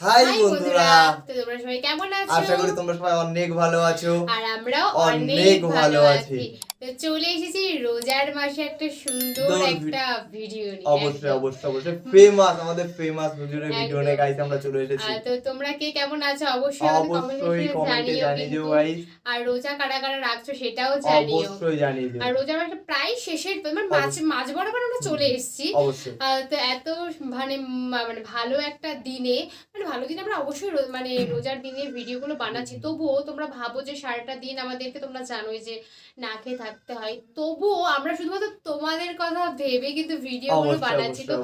High বন্ধুরা। তোমরা সবাই কেমন আছো? আশা করি তোমরা সবাই অনেক ভালো আছো। আর আমরাও অনেক ভালো আছি। তো চলে এসেছি রোজার মাসে একটা সুন্দর একটা ভিডিও নিয়ে অবশ্যই অবশ্যই অবশ্যই। ফেমাস আমাদের ফেমাস হুজুরের ভিডিও নিয়ে। গাইতে আমরা চলে এসেছি। তো তোমরা কে কেমন আছো? অবশ্যই অবশ্যই কমেন্টে কমেন্টে জানিয়ে দিও গাইস আর রোজা কারা কারা রাখছো সেটাও জানিও। অবশ্যই জানিয়ে দিও আর রোজার মাসে প্রায় শেষের মানে মাঝ মাঝ বরাবর আমরা চলে এসেছি। অবশ্যই। তো এত মানে মানে ভালো একটা দিনে মানে ভালো দিনে আমরা অবশ্যই মানে রোজার দিনে ভিডিওগুলো বানাচ্ছি। তবুও তোমরা ভাবো যে সারাটা দিন আমাদেরকে তোমরা জানোই যে না খেয়ে থাকতে হয়। তবুও আমরা শুধুমাত্র তোমাদের কথা ভেবে কিন্তু ভিডিওগুলো বানাচ্ছি। তো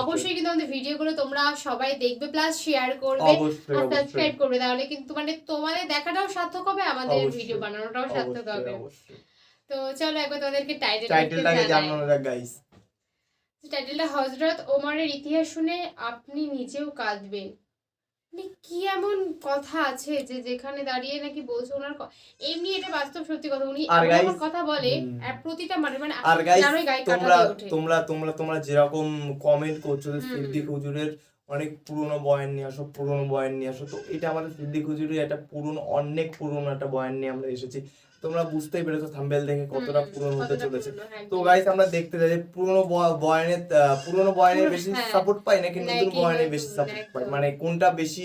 অবশ্যই কিন্তু আমাদের ভিডিওগুলো তোমরা সবাই দেখবে প্লাস শেয়ার করবে আর সাবস্ক্রাইব করবে। তাহলে কিন্তু মানে তোমাদের দেখাটাও সার্থক হবে আমাদের ভিডিও বানানোটাও সার্থক হবে। তো চলো একবার তোমাদেরকে টাইটেল টাইটেলটাকে জানানো যাক গাইস টাইটেলটা হজরত ওমরের ইতিহাস শুনে আপনি নিজেও কাঁদবেন। কি এমন কথা আছে যে যেখানে দাঁড়িয়ে নাকি বলছে ওনার এমনি এটা বাস্তব সত্যি কথা। উনি এমন কথা বলে প্রতিটা মানে মানে আর গাইস তোমরা তোমরা তোমরা তোমরা যেরকম কমেন্ট করছ। সিদ্দিক হুজুরের অনেক পুরনো বয়ান নিয়ে আসো পুরনো বয়ান নিয়ে আসো তো এটা আমাদের সিদ্দিক হুজুরের একটা পুরনো অনেক পুরনো একটা বয়ান নিয়ে আমরা এসেছি। তোমরা বুঝতেই পেরেছ থাম্বেল দেখে কতটা পুরনো হতে চলেছে হ্যাঁ, তো। গাইস আমরা দেখতে যাই যে পুরনো ব- বয়ানের পুরনো বয়ানের পুরো- বেশি হ্যাঁ। সাপোর্ট পাই নাকি নতুন বয়ানে বেশি সাপোর্ট পাই মানে কোনটা বেশি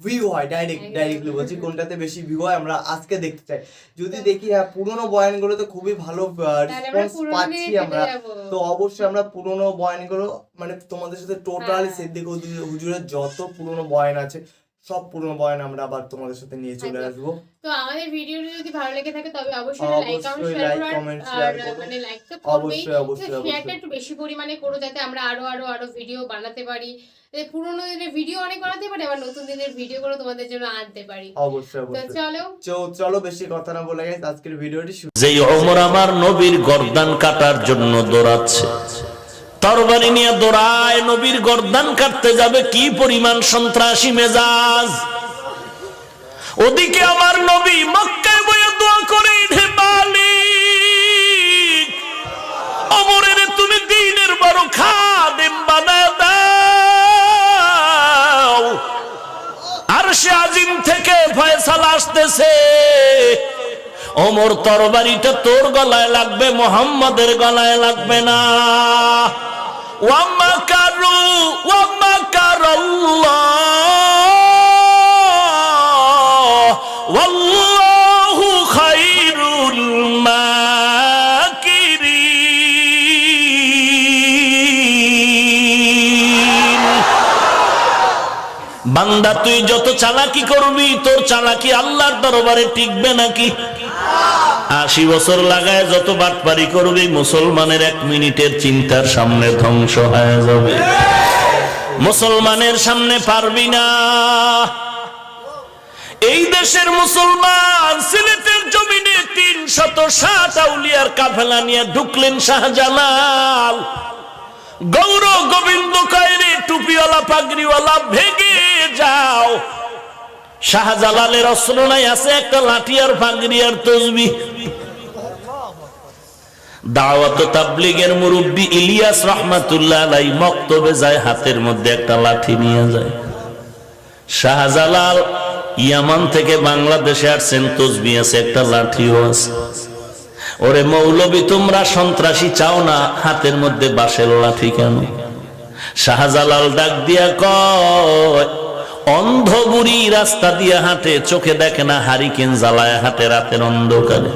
ভিউ হয় ডাইরেক্ট। ডাইরেক্টলি বলছি কোনটাতে বেশি ভিউ হয় আমরা আজকে দেখতে চাই যদি দেখি হ্যাঁ পুরনো বয়ানগুলোতে খুবই ভালো রেসপন্স পাচ্ছি আমরা তো অবশ্যই আমরা পুরনো বয়ানগুলো মানে তোমাদের সাথে টোটালি হ্যাঁ। সিদ্দিক হুজুরের যত পুরনো বয়ান আছে সব পুরনো বয়ান আমরা আবার তোমাদের সাথে নিয়ে চলে একদম। আসব। তো আমাদের ভিডিওটা যদি ভালো লেগে থাকে তবে অবশ্যই লাইক কমেন্ট শেয়ার আর করো। মানে লাইক তো করবেই। অবশ্যই অবশ্যই শেয়ারটা একটু বেশি পরিমাণে করো যাতে আমরা আরও আরও আরও ভিডিও বানাতে পারি। পুরোনো দিনের ভিডিও অনেক বানাতে পারি আবার নতুন দিনের ভিডিও করে তোমাদের জন্য আনতে পারি। অবশ্যই অবশ্যই। চলো। চলো বেশি কথা না বলে গেছে আজকের ভিডিওটি শুরু যেই অমর আমার নবীর গর্দান কাটার জন্য দৌড়াচ্ছে। তরবারি নিয়ে দৌড়ায়, নবীর গর্দান কাটতে যাবে, কি পরিমাণ সন্ত্রাসী মেজাজ? ওদিকে আমার নবী মক্কায় বয়ে দোয়া করে মালিক, অমরের তুমি দিনের বড় খাদেম বানা আর সে আজিম থেকে ফয়সালা আসতেছে। ওমর তরবারিটা তোর গলায় লাগবে, মোহাম্মদের গলায় লাগবে না। ওয়াল্লাহু বান্দা, তুই যত চালাকি করবি, তোর চালাকি আল্লাহর দরবারে টিকবে নাকি? আশি বছর লাগায় যত বাটপারি করবি, মুসলমানের এক মিনিটের চিন্তার সামনে ধ্বংস হয়ে যাবে। মুসলমানের সামনে পারবি না। এই দেশের মুসলমান সিলেটের জমিনে তিন শত ষাট আউলিয়ার কাফেলা নিয়ে ঢুকলেন শাহজালাল। গৌর গোবিন্দ কয়রে টুপিওয়ালা পাগড়িওয়ালা ভেগে যাও। শাহজালালের অস্ত্র নাই আছে একটা লাঠি আর পাগড়ি আর তসবি। দাওয়াত তাবলিগের ইলিয়াস মক্তবে যায়, হাতের মধ্যে একটা লাঠি নিয়ে শাহজালাল ইয়ামান থেকে বাংলাদেশে আসছেন আছে, একটা লাঠিও আছে। ওরে মৌলবী, তোমরা সন্ত্রাসী চাও না, হাতের মধ্যে বাঁশের লাঠি কেন? শাহজালাল ডাক দিয়া কয় অন্ধ বুড়ি রাস্তা দিয়ে হাঁটে, চোখে দেখে না হারিকেন জ্বালায় হাঁটে রাতের অন্ধকারে।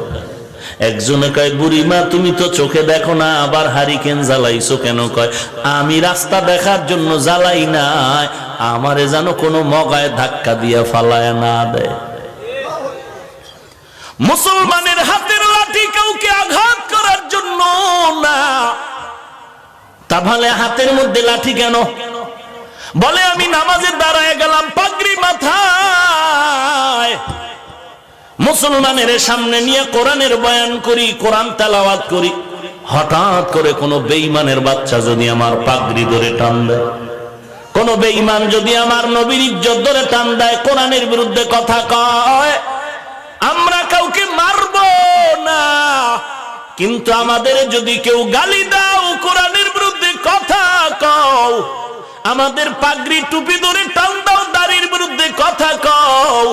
একজনে কয় বুড়ি মা তুমি তো চোখে দেখো না, আবার হারিকেন জ্বালাইছো কেন? কয়, আমি রাস্তা দেখার জন্য জ্বালাই নাই, আমারে যেন কোনো মগায় ধাক্কা দিয়া ফালায় না দেয়। মুসলমানের হাতের লাঠি কাউকে আঘাত করার জন্য না। তাহলে হাতের মধ্যে লাঠি কেন? বলে, আমি নামাজের দাঁড়ায় গেলাম পাগড়ি মাথায়। মুসলমানের সামনে নিয়ে কোরআনের বয়ান করি, কোরআন তেলাওয়াত করি। হঠাৎ করে কোনো বেঈমানের বাচ্চা যদি আমার পাগড়ি ধরে টান দেয়, কোন বেঈমান যদি আমার নবীর ইজ্জত ধরে টান দেয়, কোরআনের বিরুদ্ধে কথা কয়, আমরা কাউকে মারব না। কিন্তু আমাদের যদি কেউ গালি দাও, কোরআনের বিরুদ্ধে কথা কও আমাদের পাগড়ি টুপি ধরে টান দাও, দাড়ির বিরুদ্ধে কথা কও।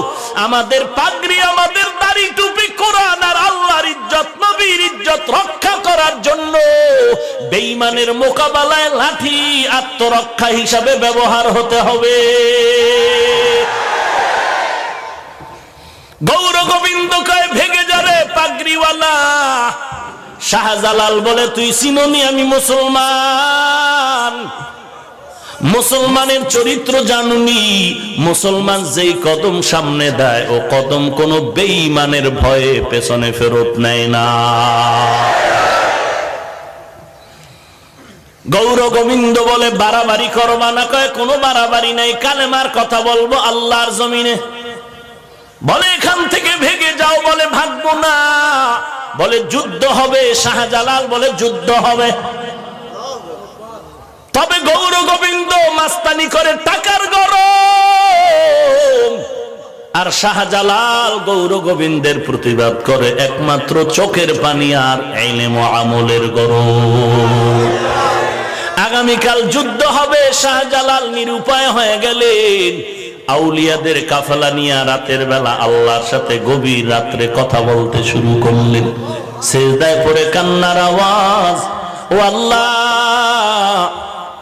আমাদের পাগড়ি আমাদের দাড়ি টুপি কোরআন আর আল্লাহর ইজ্জত, নবীর ইজ্জত রক্ষা করার জন্য। বেঈমানের মোকাবেলায় লাঠি আত্মরক্ষা হিসাবে ব্যবহার হতে হবে। গৌর গোবিন্দ কয়, ভেগে যাবে পাগড়িওয়ালা। শাহজালাল বলে, তুই চিননি আমি মুসলমান। মুসলমানের চরিত্র জানুনি। মুসলমান যেই কদম সামনে দেয়, ও কদম কোন বেঈমানের ভয়ে পেছনে ফেরত নেয় না। গৌর গোবিন্দ বলে, বাড়াবাড়ি করবা না কয়, কোনো বাড়াবাড়ি নাই। কালেমার কথা বলব আল্লাহর জমিনে। বলে, এখান থেকে ভেগে যাও। বলে, ভাগবো না। বলে, যুদ্ধ হবে। শাহজালাল বলে, যুদ্ধ হবে। তবে গৌর গোবিন্দ মাস্তানি করে টাকার গরম। আর শাহজালাল গৌর গোবিন্দের প্রতিবাদ করে একমাত্র চোখের পানি আর আমলের গরম। আগামীকাল যুদ্ধ হবে, শাহজালাল নিরুপায় হয়ে গেলেন। আউলিয়াদের কাফেলা নিয়ে রাতের বেলা আল্লাহর সাথে গভীর রাত্রে কথা বলতে শুরু করলেন। সেজদায় পড়ে কান্নার আওয়াজ, ও আল্লাহ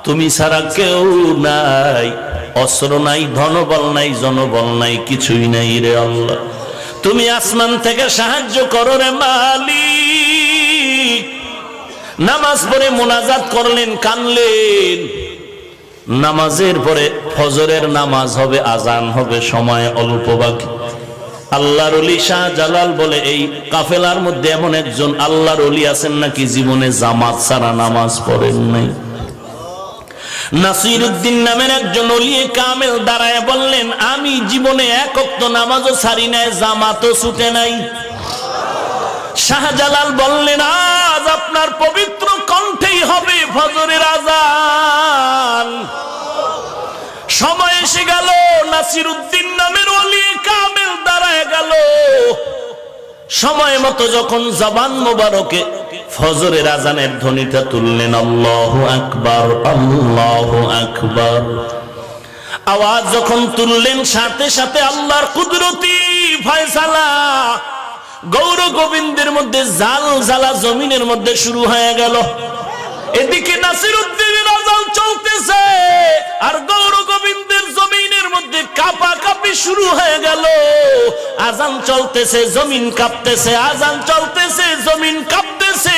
তুমি ছাড়া কেউ নাই, অস্ত্র নাই, ধনবল নাই, জনবল নাই, কিছুই নাই রে আল্লাহ। তুমি আসমান থেকে সাহায্য করো রে মালিক। নামাজ পড়ে মোনাজাত করলেন, কানলেন। নামাজের পরে ফজরের নামাজ হবে, আজান হবে, সময় অল্প বাকি। আল্লাহর অলি শাহ জালাল বলে, এই কাফেলার মধ্যে এমন একজন আল্লাহর অলি আছেন নাকি, জীবনে জামাত ছাড়া নামাজ পড়েন নাই। নাসির উদ্দিন নামের একজন অলিয়ে কামেল দাঁড়ায় বললেন, আমি জীবনে এক অক্ত নামাজও ছাড়ি নাই, জামাতও ছুটে নাই। শাহজালাল বললেন, আজ আপনার পবিত্র কণ্ঠেই হবে ফজরের আজান সময় এসে গেল নাসির উদ্দিন নামের অলি কামেল দাঁড়ায় গেল। সময় মতো যখন জবান মোবারকে ফজরের আজানের ধ্বনিটা তুললেন, আল্লাহ আকবার আল্লাহ আকবার। আওয়াজ যখন তুললেন, সাথে সাথে আল্লাহর কুদরতি ফয়সালা গৌর গোবিন্দের মধ্যে জাল জালা জমিনের মধ্যে শুরু হয়ে গেল। এদিকে নাসির উদ্দিনের আজাল চলতেছে, আর গৌর গোবিন্দের জমিনের মধ্যে কাপা কাপি শুরু হয়ে গেল। আজান চলতেছে, জমিন কাঁপতেছে, আজান চলতেছে, জমিন কাঁপতেছে।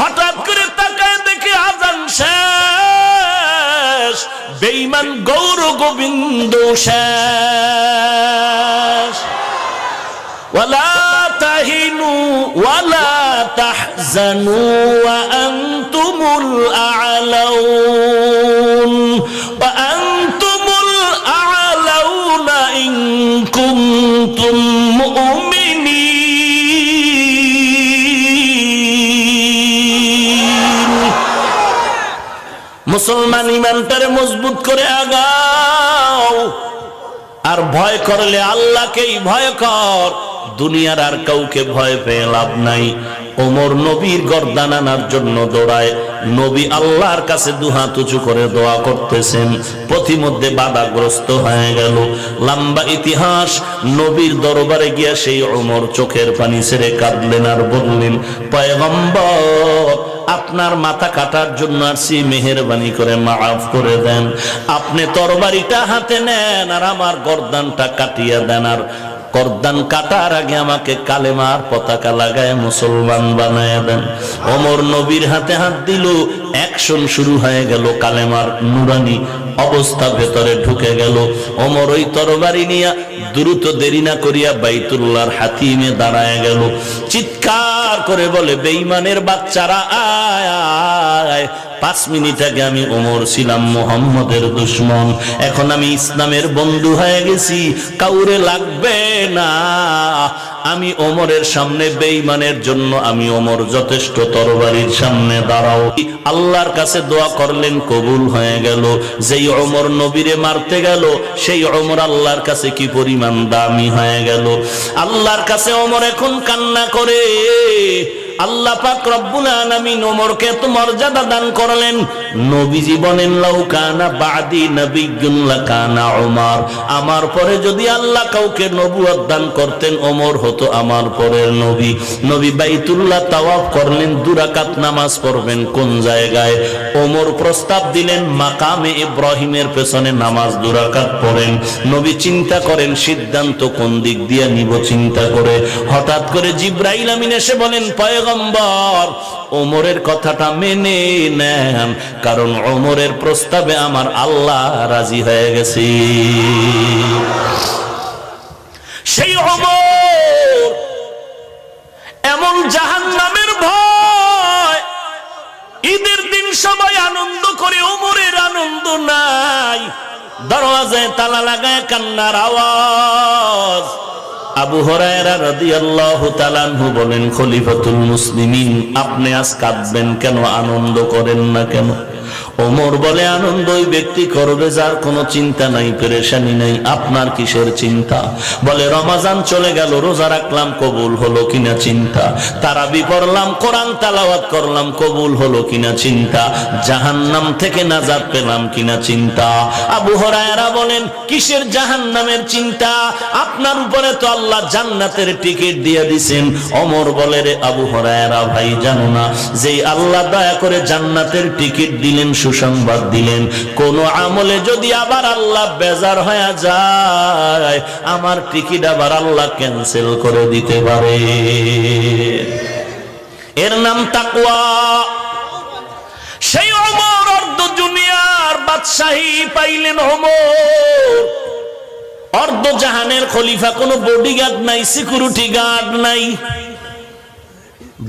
হঠাৎ করে তাকায় দেখে আজান শেষ। বেইমান গৌর গোবিন্দ শেষ। ওয়ালা তাহিনু ওয়ালা তাহজানু ওয়া আলাউন। মুসলমান ইমানটারে মজবুত করে আগাও। আর ভয় করলে আল্লাহকেই ভয় কর। দুনিয়ার আর কাউকে ভয় পেয়ে লাভ নাই। ওমর নবীর গর্দান আনার জন্য দৌড়ায়। নবী আল্লাহর কাছে দুহাত উঁচু করে দোয়া করতেছেন। পথিমধ্যে বাধাগ্রস্ত হয়ে গেল। লম্বা ইতিহাস। নবীর দরবারে গিয়া সেই ওমর চোখের পানি ছেড়ে কাঁদলেন আর বললেন, পয়গম্বর আপনার মাথা কাটার জন্য আসি মেহরবানি করে মাফ করে দেন। আপনি তরবারিটা হাতে নেন আর আমার গরদানটা কাটিয়ে দেন আর গর্দান কাটার আগে আমাকে কালেমার পতাকা লাগায় মুসলমান বানায় দেন। অমর নবীর হাতে হাত দিল, অ্যাকশন শুরু হয়ে গেল, কালেমার নুরানি অবস্থা ভেতরে ঢুকে গেল। অমর ওই তরবারি নিয়া দ্রুত দেরি না করিয়া বাইতুল্লাহর হাতিমে দাঁড়ায় গেল। চিৎকার করে বলে বেইমানের বাচ্চারা আয় পাঁচ মিনিট আগে আমি ওমর ছিলাম মোহাম্মদের দুশ্মন। এখন আমি ইসলামের বন্ধু হয়ে গেছি, কাউরে লাগবে না। আমি ওমরের সামনে বেঈমানের জন্য আমি ওমর যথেষ্ট তরবারির সামনে দাঁড়াও। আল্লাহর কাছে দোয়া করলেন, কবুল হয়ে গেল। যেই ওমর নবীরে মারতে গেল, সেই ওমর আল্লাহর কাছে কি পরিমাণ দামি হয়ে গেল। আল্লাহর কাছে ওমর এখন কান্না করে। আল্লাহ পাক রব্বুল আলামিন ওমরকে এত মর্যাদা দান করলেন। বাদি আমার পরে যদি আল্লাহ কাউকে করতেন, ওমর হতো আমার পরের নবী। নবী বাইতুল্লাহ তাওয়াফ করলেন দুরাকাত নামাজ পড়বেন কোন জায়গায়? ওমর প্রস্তাব দিলেন, মাকামে ইব্রাহিমের পেছনে নামাজ দুরাকাত পড়েন। নবী চিন্তা করেন, সিদ্ধান্ত কোন দিক দিয়ে নিব চিন্তা করে। হঠাৎ করে জিব্রাইল আমিন এসে বলেন, পয়গম্বর ওমরের কথাটা মেনে নেন, কারণ ওমরের প্রস্তাবে আমার আল্লাহ রাজি হয়ে গেছে। সেই ওমর এমন জাহান নামের ভয়, ঈদের দিন সবাই আনন্দ করে ওমরের আনন্দ নাই। দরওয়াজায় তালা লাগায় কান্নার আওয়াজ। আবু হরায়রা রাদিয়াল্লাহু তাআলাহু বলেন, খলিফাতুল মুসলিমিন, আপনি আজ কাঁদবেন কেন? আনন্দ করেন না কেন? ওমর বলে আনন্দ ওই ব্যক্তি করবে যার কোনো চিন্তা নাই, পেরেশানি নাই, আপনার কিসের চিন্তা? বলে, রমাজান চলে গেল, রোজা রাখলাম, কবুল হলো কিনা চিন্তা? তারাবি পড়লাম, কোরআন তালাওয়াত করলাম, কবুল হলো কিনা চিন্তা? জাহান্নাম থেকে নাজাত পেলাম কিনা চিন্তা? আবু হরায়রা বলেন, কিসের জাহান্নামের চিন্তা? আপনার উপরে তো আল্লাহ জান্নাতের টিকিট দিয়ে দিছেন। অমর বলে, রে আবু হরায়রা ভাই, জানো না যে আল্লাহ দয়া করে জান্নাতের টিকিট দিলেন সুসংবাদ দিলেন। কোন আমলে যদি আবার আল্লাহ বেজার হয়ে যায়, আমার টিকিট আবার আল্লাহ ক্যান্সেল করে দিতে পারে। এর নাম তাকওয়া। সেই অমর অর্ধ দুনিয়ার বাদশাহী পাইলেন অমর অর্ধ জাহানের খলিফা, কোনো বডিগার্ড নাই সিকিউরিটি গার্ড নাই।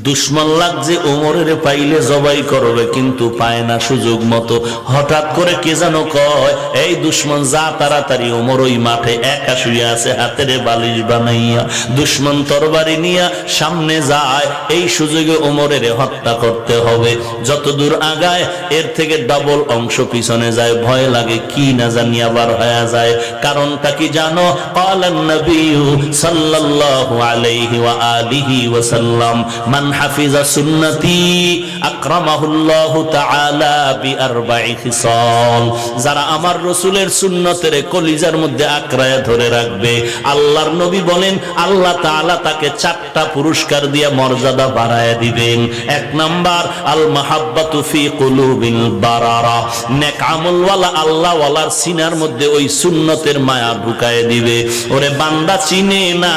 দুশ্মন লাগছে, ওমরের পাইলে জবাই করবে, কিন্তু পায় না সুযোগ মতো। হঠাৎ করে কে যেন কয়, এই দুশ্মন, যা তাড়াতাড়ি, ওমর ওই মাঠে একা শুয়ে আছে, হাতের বালিশ বানাইয়া। দুশ্মন তরবারি নিয়া সামনে যায়, এই সুযোগে ওমরের হত্যা করতে হবে। যত দূর আগায়, এর থেকে ডবল অংশ পিছনে যায়। ভয় লাগে, কি না জানি আবার হয়ে যায়। কারণটা কি জানো? কালান নবিয়্যু সাল্লাল্লাহু আলাইহি ওয়া আলিহি ওয়া সাল্লাম মান হাফিজা সুন্নতি আকরামাহুল্লাহু তাআলা খিসাল। যারা আমার সুন্নতের কলিজার মধ্যে ধরে রাখবে, আল্লাহর নবী বলেন, আল্লাহ তাআলা তাকে চারটা পুরস্কার দিয়ে মর্যাদা বাড়ায় দিবেন। এক নাম্বার আল মাহাব্বাতু ফি কুলুবিল বারারা। নেক সিনার মধ্যে ওই সুন্নতের মায়া ঢুকায় দিবে। ওরে বান্দা চিনে না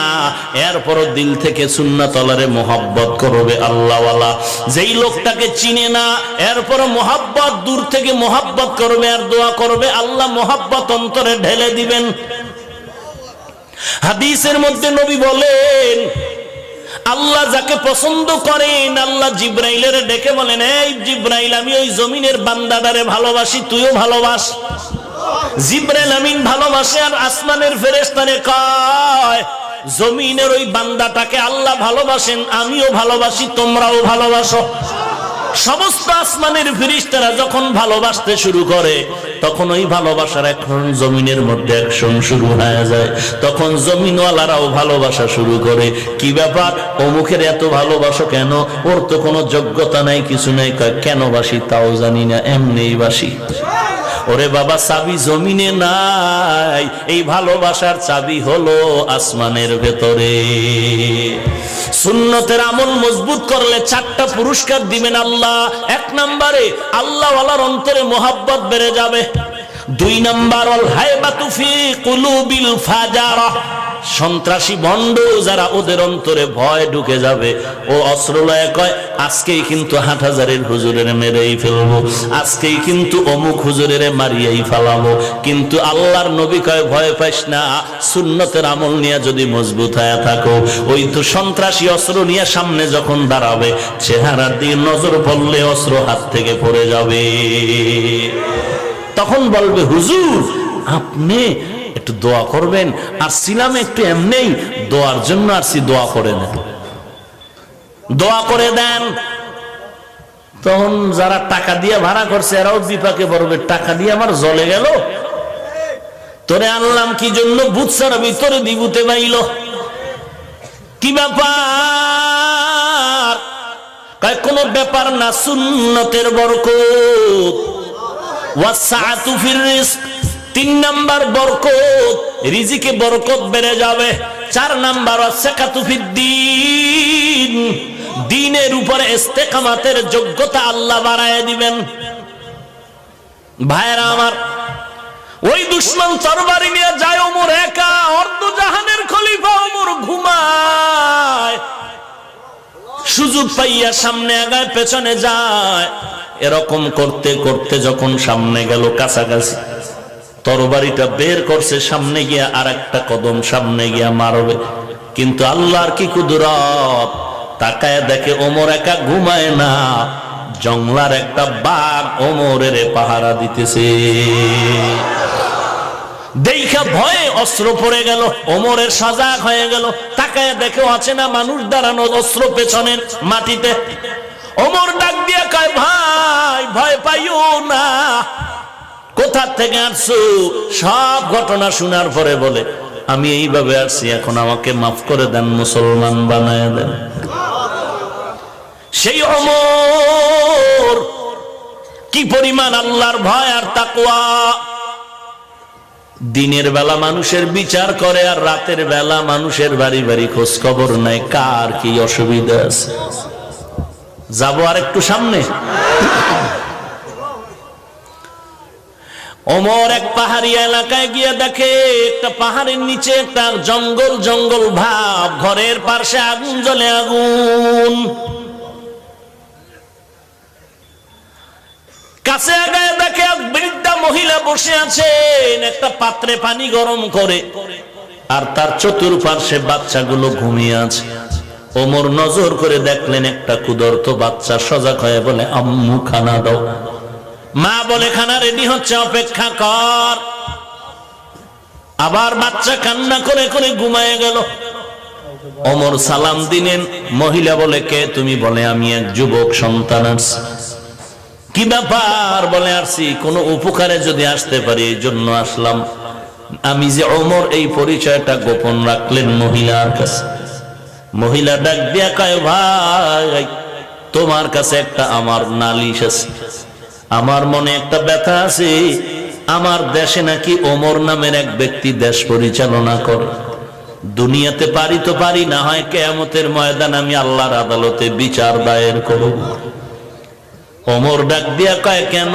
এরপর দিল থেকে সুন্নতলারে মোহাব্বত করবে আল্লাহওয়ালা। যেই লোকটাকে চিনে না, এরপর মোহাব্বত, দূর থেকে মোহাব্বত করবে আর দোয়া করবে, আল্লাহ মোহাব্বত অন্তরে ঢেলে দিবেন। হাদিসের মধ্যে নবী বলেন, আল্লাহ যাকে পছন্দ করেন, আল্লাহ জিব্রাইলের ডেকে বলেন, এই জিব্রাইল, আমি ওই জমিনের বান্দাদারে ভালোবাসি, তুইও ভালোবাস। জিব্রাইল আমিন ভালোবাসে আর আসমানের ফেরেশতারে কয় জমিনের ওই বান্দাটাকে আল্লাহ ভালোবাসেন, আমিও ভালোবাসি, তোমরাও ভালোবাসো। সমস্ত আসমানের ফিরিস্তারা যখন ভালোবাসতে শুরু করে, তখন ওই ভালোবাসার এখন জমিনের মধ্যে অ্যাকশন শুরু হয়ে যায়। তখন জমিনওয়ালারাও ভালোবাসা শুরু করে। কি ব্যাপার? অমুখের এত ভালোবাসো কেন? ওর তো কোনো যোগ্যতা নাই, কিছু নাই। কেন বাসি? তাও জানি না, এমনিই বাসি। ওরে বাবা, চাবি জমিনে নাই। এই ভালোবাসার চাবি হলো আসমানের ভেতরে। সুন্নতের আমল মজবুত করলে চারটা পুরস্কার দিবেন আল্লাহ। এক নম্বরে আল্লাহ আল্লাহর অন্তরে মোহাব্বত বেড়ে যাবে। দুই নাম্বার অল হাইবাতু ফি কুলুবিল ফাজারা। সন্ত্রাসী ভণ্ড যারা ওদের অন্তরে ভয় ঢুকে যাবে। ও অস্ত্র লয়ে কয়, আজকেই কিন্তু হাট হাজারের হুজুরের মেরেই ফেলব। আজকেই কিন্তু অমুক হুজুরের মারিয়াই ফেলাবো। কিন্তু আল্লাহর নবী কয়, ভয় পাইস না, সুন্নতের আমল নিয়ে যদি মজবুত হয়ে থাকো। ওই তো সন্ত্রাসী অস্ত্র নিয়ে সামনে যখন দাঁড়াবে, চেহারার দিকে নজর পড়লে অস্ত্র হাত থেকে পড়ে যাবে। তখন বলবে, হুজুর, আপনি একটু দোয়া করবেন, আর ছিলাম একটু এমনিই দোয়ার জন্য আর সি দোয়া করে নেন। দোয়া করে দেন। তখন যারা টাকা দিয়ে ভাড়া করছে, এরাও বিপাকে পড়বে, টাকা দিয়ে আমার জলে গেল। তোরে আনলাম কি জন্য? বুঝছার ভিতরে দিবুতে পাইল কি ব্যাপার? কোনো ব্যাপার না, সুন্নতের বরকত। ওয়াসআতু ফির রিজক তিন নাম্বার বরকত, রিজিকে বরকত বেড়ে যাবে। চার নাম্বার ওয়াসাকাতু ফিদ্দিন, দিনের উপরে ইস্তেকামাতের যোগ্যতা আল্লাহ বাড়ায় দিবেন। ভাইরা আমার, ওই দুশ্মন তরবারি নিয়ে যায় ওমর একা অর্ধ জাহানের খলিফা ওমর ঘুমায়। সুযোগ পাইয়া সামনে আগায়, পেছনে যায়। এরকম করতে করতে যখন সামনে গেল, কাছাকাছি তরবারিটা বের করছে, সামনে গিয়া আর একটা কদম সামনে গিয়া মারবে। কিন্তু আল্লাহর কি কুদরত? তাকায় দেখে ওমর একা ঘুমায় না। জংলার একটা বাঘ ওমরের পাহারা দিতেছে। দেখা ভয়ে অস্ত্র পড়ে গেল, ওমরের সজাগ হয়ে গেল। তাকায় দেখে আছে না মানুষ দাঁড়ানো অস্ত্র পেছনের মাটিতে। ওমর ডাক দিয়া কয়, ভাই, ভয় পাইও না। কোথা থেকে আসছো? সব ঘটনা শোনার পরে বলে, আমি এইভাবে আসছি, এখন আমাকে মাফ করে দেন, মুসলমান বানায় দেন। সেই অমর, কি পরিমাণ আল্লাহর ভয় আর তাকওয়া। দিনের বেলা মানুষের বিচার করে আর রাতের বেলা মানুষের বাড়ি বাড়ি খোঁজ খবর নেয়, কার কি অসুবিধা আছে? যাব আর একটু সামনে। ওমর এক পাহাড়ি এলাকায় গিয়ে দেখে, একটা পাহাড়ের নিচে একটা জঙ্গল জঙ্গল ভাব, ঘরের পাশে আগুন, জ্বলে আগুন। কাছে আগায় দেখে এক বৃদ্ধা মহিলা বসে আছেন, একটা পাত্রে পানি গরম করে। আর তার চতুর্পার্শ্বে বাচ্চাগুলো ঘুমিয়ে আছে। ওমর নজর করে দেখলেন, একটা কুদর্ত বাচ্চা সজাগ হয়ে বলে, আম্মু, খানা দাও। মা বলে, খানা রেডি হচ্ছে, অপেক্ষা কর। আবার বাচ্চা কান্না করে করে ঘুমায় গেল। অমর সালাম দিলেন। মহিলা বলে, কে তুমি? বলে, আমি এক যুবক সন্তান আছি কি ব্যাপার? বলে আসছি কোনো উপকারে যদি আসতে পারি, এই জন্য আসলাম। আমি যে অমর, এই পরিচয়টা গোপন রাখলেন মহিলার কাছে। মহিলা ডাক দিয়া কয়, ভাই, তোমার কাছে একটা আমার নালিশ আছে। আমার মনে একটা ব্যথা আছে। আমার দেশে নাকি ওমর নামের এক ব্যক্তি দেশ পরিচালনা করে। দুনিয়াতে পারি তো পারি, না হয় কেয়ামতের ময়দান আমি আল্লাহর আদালতে বিচার দায়ের করব। ওমর ডাক দিয়া কয়, কেন?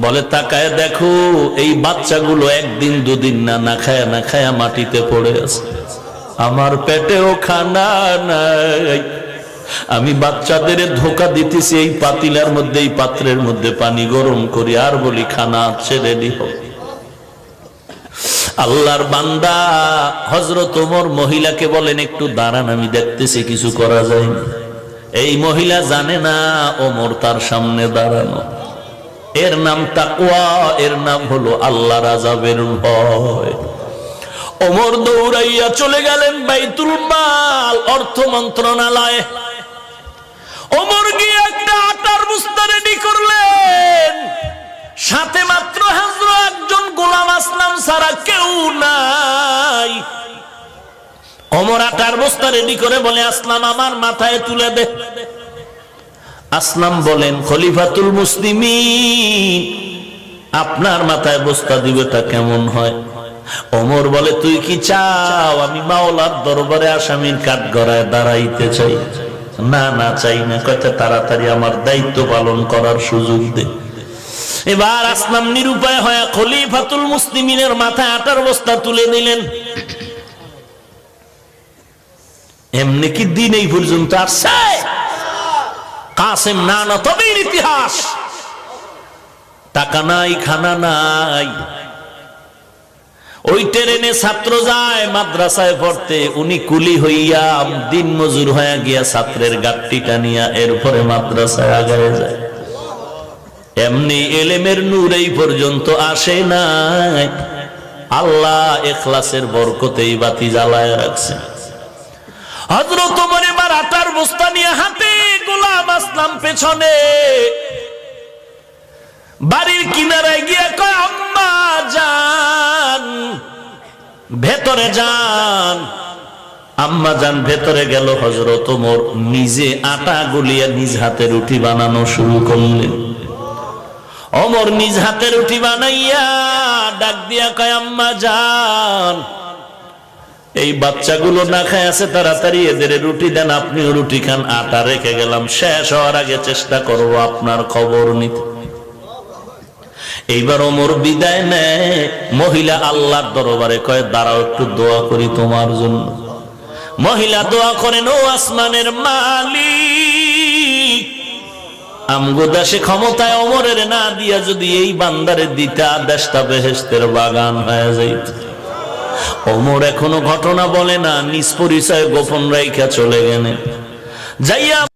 বলে, তাকায় দেখো, এই বাচ্চাগুলো একদিন দুদিন না না খায়া না খায়া মাটিতে পড়ে আছে। আমার পেটেও খানা নাই আমি বাচ্চাদের ধোকা দিতেছি এই পাতিলার মধ্যে, এই পাত্রের মধ্যে পানি গরম করি, আর বলি, খানা আছে রেডি হোক আল্লাহর বান্দা হজরত ওমর মহিলাকে বলেন, একটু দাঁড়ান, আমি দেখতেছি কিছু করা যায় এই মহিলা জানে না ওমর তার সামনে দাঁড়ানো। এর নাম তাকুয়া এর নাম হলো আল্লাহ রাজাবের ভয়। ওমর দৌড়াইয়া চলে গেলেন বাইতুল মাল, অর্থ মন্ত্রণালয়ে। ওমর গিয়ে একটা আটার বস্তা রেডি করলেন। সাথে মাত্র একজন গোলাম আসলাম কেউ নাই। অমর আটার বস্তা রেডি করে বলে, আসলাম, আমার মাথায় তুলে দে। আসলাম বলেন, খলিফাতুল মুসলিমিন, আপনার মাথায় বস্তা দিবে তা কেমন হয়? অমর বলে, তুই কি চাও? আমি মাওলার দরবারে আসামির কাঠ গড়ায় দাঁড়াইতে চাই। না না, চাই না কয়টা তাড়াতাড়ি আমার দায়িত্ব পালন করার সুযোগ দে। এবার আসলাম নিরুপায় হয়ে খলিফাতুল মুসলিমিনের মাথায় আটার বস্তা তুলে দিলেন এমনি কি দিন এই পর্যন্ত আসছে? কাসেম না না, তবেই ইতিহাস। টাকা নাই, খানা নাই। ওই ট্রেনে ছাত্র যায়, মাদ্রাসায় পড়তে। উনি কুলি হইয়া দিন মজুর হয়ে গিয়া ছাত্রের গাট্টিটা নিয়া এরপরে মাদ্রাসায় আগায় যায়। এমনি এলেমের নূর এই পর্যন্ত আসে নাই। আল্লাহ এখলাসের বরকতেই বাতি জ্বালায় রাখছে। হজরত আটার বস্তা নিয়ে হাতে গোলাম আসলাম পেছনে। বাড়ির কিনারায় গিয়ে কয়, আম্মা, যান, ভেতরে যান। আম্মা যান, ভেতরে গেল হজরত ওমর নিজে আটা গুলিয়ে নিজ হাতে রুটি বানানো শুরু করলেন। অমর নিজ হাতে রুটি বানাইয়া ডাক দিয়া কয়, আম্মা, যান। এই বাচ্চাগুলো না খায় আছে তাড়াতাড়ি, এদের রুটি দেন, আপনিও রুটি খান। আটা রেখে গেলাম, শেষ হওয়ার আগে চেষ্টা করব আপনার খবর নিতে। এইবার ওমর বিদায় নেয়। মহিলা আল্লাহর দরবারে কয়, দাঁড়াও, একটু দোয়া করি তোমার জন্য। মহিলা দোয়া করেন ও আসমানের মালিক। আমগো দেশে ক্ষমতায় অমরের না দিয়া যদি এই বান্দারে দিতা, দেশটা বেহেস্তের বাগান হয়ে যাইত। অমর এখনও ঘটনা বলে না, নিজ পরিচয় গোপন রাইখা চলে গেলে যাইয়া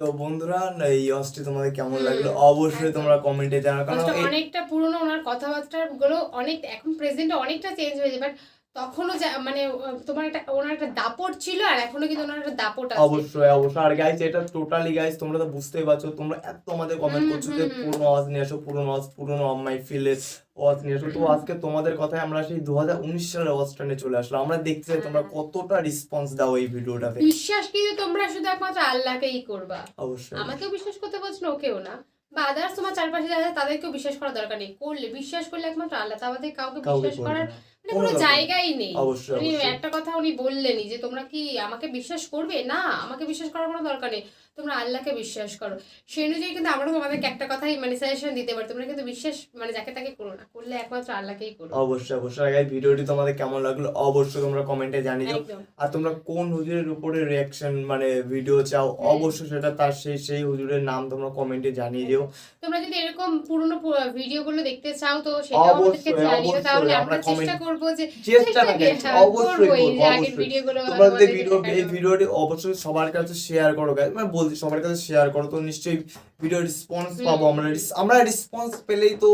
তো বন্ধুরা এই অস্টি তোমাদের কেমন লাগল? অবশ্যই তোমরা কমেন্টে জানাও কারণ অনেকটা পুরনো ওনার কথাবার্তা গুলো অনেক এখন প্রেজেন্টে অনেকটা চেঞ্জ হয়েছে বাট তখনও মানে তোমার একটা ওনার একটা দাপট ছিল আর এখনও কিন্তু ওনার একটা দাপট আছে। অবশ্যই অবশ্যই। আর গাইজ এটা টোটালি গাইজ তোমরা তো বুঝতেই পারছ তোমরা এত আমাদের কমেন্ট করছ যে। পুরোনো আওয়াজ নিয়ে আসো পুরোনো আওয়াজ পুরোনো মাই ফিলের নিয়ে তো আজকে তোমাদের কথায় আমরা সেই দু হাজার উনিশ সালের আওয়াজটা নিয়ে চলে আসলাম। আমরা দেখতে চাই তোমরা কতটা রেসপন্স দাও এই ভিডিওটাতে। বিশ্বাস কিন্তু তোমরা শুধু একমাত্র আল্লাহকেই করবা? অবশ্যই। আমাকেও বিশ্বাস করতে বলছো না ওকেও না। বা আদার্স তোমার চারপাশে যারা তাদেরকেও বিশ্বাস করার দরকার নেই। করলে বিশ্বাস করলে একমাত্র আল্লাহ তা আমাদের কাউকে বিশ্বাস করার মানে কোনো। জায়গাই নেই। উনি। একটা কথা উনি বললেনই যে তোমরা কি আমাকে বিশ্বাস করবে? না আমাকে বিশ্বাস করার কোনো দরকার নেই। তোমরা আল্লাহকে বিশ্বাস করো। সেই অনুযায়ী কিন্তু আমরা তোমাদেরকে একটা কথাই মানে সাজেশন দিতে পারি। তোমরা কিন্তু বিশ্বাস মানে যাকে তাকে করো না করলে একমাত্র আল্লাহকেই করো। অবশ্যই অবশ্যই। গাইজ ভিডিওটি তোমাদের কেমন লাগল অবশ্যই তোমরা কমেন্টে জানিয়ে দিও। আর তোমরা কোন হুজুরের উপরে রিয়াকশন মানে ভিডিও চাও অবশ্যই সেটা তার সেই সেই হুজুরের নাম তোমরা কমেন্টে জানিয়ে দিও। তোমরা যদি এরকম পুরনো ভিডিও গুলো দেখতে চাও তো সেটা আমাদেরকে অবশ্যই, জানিও তাহলে আমরা চেষ্টা করব যে চেষ্টা হ্যাঁ, অবশ্যই করব, অবশ্যই। ভিডিওগুলো তোমরা ভিডিও এই ভিডিওটি অবশ্যই সবার কাছে শেয়ার করো guys। মানে সবার কাছে শেয়ার করো। তো নিশ্চয়ই ভিডিও রেসপন্স পাবো আমরা। আমরা রেসপন্স পেলেই তো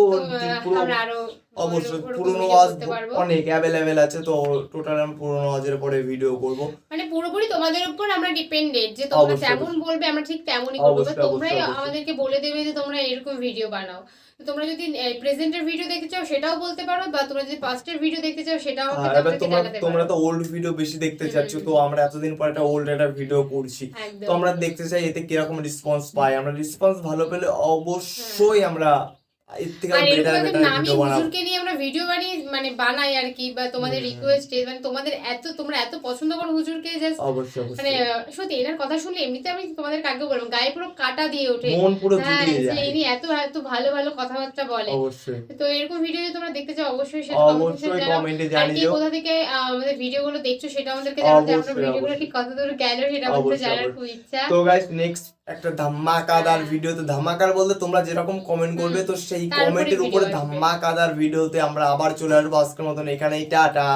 পুরো আমরা অবশ্যই পুরনো পারব। অনেক অ্যাভেলেবেল আছে তো টোটাল আমি পুরোনো আজের পরে ভিডিও করব। মানে পুরোপুরি তোমাদের উপর আমরা ডিপেন্ডেড যে তোমরা যেমন বলবে আমরা ঠিক তেমনই করব। তোমরাই। আমাদেরকে বলে দেবে যে তোমরা এরকম ভিডিও বানাও। তো তোমরা যদি প্রেজেন্টের ভিডিও দেখতে চাও সেটাও বলতে পারো বা তোমরা যদি পাস্টের ভিডিও দেখতে চাও সেটাও আমাকে হ্যাঁ, এবার তোমরা তোমরা তো ওল্ড ভিডিও বেশি দেখতে চাচ্ছো চাচ্ছ তো আমরা এতদিন পর একটা ওল্ড একটা ভিডিও করছি। তো আমরা দেখতে চাই এতে কীরকম রেসপন্স পাই আমরা রেসপন্স ভালো পেলে অবশ্যই আমরা এরকম নামি হুজুরকে নিয়ে আমরা ভিডিও বানিয়ে মানে বানাই আর কি বা তোমাদের। রিকোয়েস্টে মানে তোমাদের এত তোমরা এত পছন্দ করো হুজুরকে জাস্ট অবশ্যই মানে সত্যি এনার কথা শুনলে এমনিতে আমি তোমাদের আগে বললাম গায়ে পুরো কাটা দিয়ে ওঠে। মন পুরো হ্যাঁ জুড়িয়ে যায়। ইনি এত এত ভালো ভালো কথাবার্তা বলে। অবশ্যই। তো এরকম ভিডিও যদি তোমরা দেখতে চাও অবশ্যই সেটা অবশ্যই এ জানাও। আর কে কোথা থেকে আমাদের ভিডিও গুলো দেখছ সেটা আমাদেরকে জানাও যে আমরা ভিডিওগুলো ঠিক কত দূর গেল সেটা আমাদের জানার খুব ইচ্ছা। তো গাইস নেক্সট একটা ধামাকাদার হ্যাঁ। ভিডিওতে ধামাকার বলতে তোমরা যেরকম কমেন্ট করবে তো সেই কমেন্টের উপরে। ধামাকাদার ভিডিওতে আমরা আবার চলে আসব আজকের মতন এখানেই টাটা